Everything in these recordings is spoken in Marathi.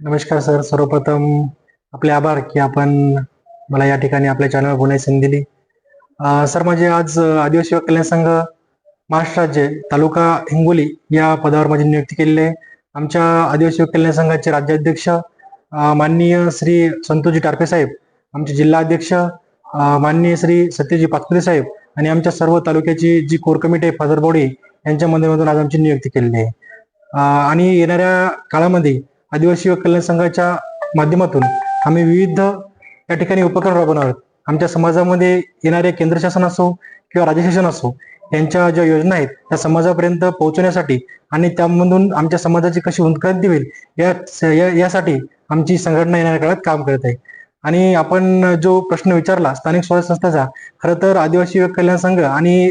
नमस्कार सर. सर्वप्रथम आपले आभार की आपण मला या ठिकाणी आपल्या चॅनलवर बोलायची संधी दिली. सर म्हणजे आज आदिवासी कल्याण संघ महाराष्ट्र राज्य तालुका हिंगोली या पदावर माझी नियुक्ती केलेली आहे. आमच्या आदिवासी कल्याण संघाचे राज्याध्यक्ष माननीय श्री संतोषजी टारपे साहेब आमचे जिल्हा अध्यक्ष माननीय श्री सत्यजी पाचपुते साहेब आणि आमच्या सर्व तालुक्याची जी कोर कमिटी आहे फादर बॉडी यांच्या मधून आज आमची नियुक्ती केलेली आहे. आणि येणाऱ्या काळामध्ये आदिवासी युवक कल्याण संघाच्या माध्यमातून आम्ही विविध या ठिकाणी उपक्रम राबवणार आहोत. आमच्या समाजामध्ये येणारे केंद्र शासन असो किंवा राज्य शासन असो यांच्या ज्या योजना आहेत त्या समाजापर्यंत पोहोचवण्यासाठी आणि त्यामधून आमच्या समाजाची कशी उत्क्रांती होईल या या- यासाठी आमची संघटना येणाऱ्या काळात काम करत आहे. आणि आपण जो प्रश्न विचारला स्थानिक स्वराज्य संस्थेचा खरं तर आदिवासी युवक कल्याण संघ आणि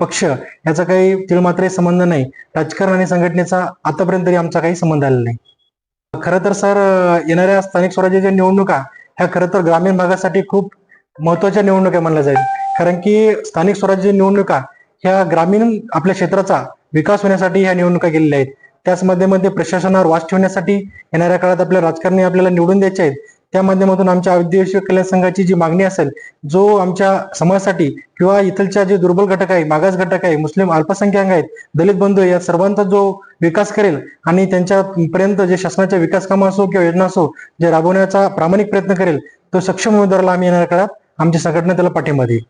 पक्ष याचा काही तिळमात्र संबंध नाही. राजकारण आणि संघटनेचा आतापर्यंत तरी आमचा काही संबंध आलेला नाही. खरं तर सर येणाऱ्या स्थानिक स्वराज्याच्या निवडणुका ह्या खरं तर ग्रामीण भागासाठी खूप महत्त्वाच्या निवडणुका मानल्या जाईल. कारण की स्थानिक स्वराज्य निवडणुका ह्या ग्रामीण आपल्या क्षेत्राचा विकास होण्यासाठी ह्या निवडणुका केलेल्या आहेत. त्याच मध्ये मध्ये प्रशासनावर वाच ठेवण्यासाठी येणाऱ्या काळात आपल्या राजकारणी आपल्याला निवडून द्यायचे आहेत. त्या माध्यमातून आमच्या आदिवासी कल्याण संघाची जी मागणी असेल जो आमच्या समाजासाठी किंवा इथलच्या जे दुर्बल घटक आहे मागास घटक आहे मुस्लिम अल्पसंख्याक आहेत दलित बंधू या सर्वांचा जो विकास करेल आणि त्यांच्यापर्यंत जे शासनाच्या विकास कामं असो किंवा योजना असो जे राबवण्याचा प्रामाणिक प्रयत्न करेल तो सक्षम उमेदवाराला आम्ही येणाऱ्या काळात आमची संघटना त्याला पाठिंबा देईल.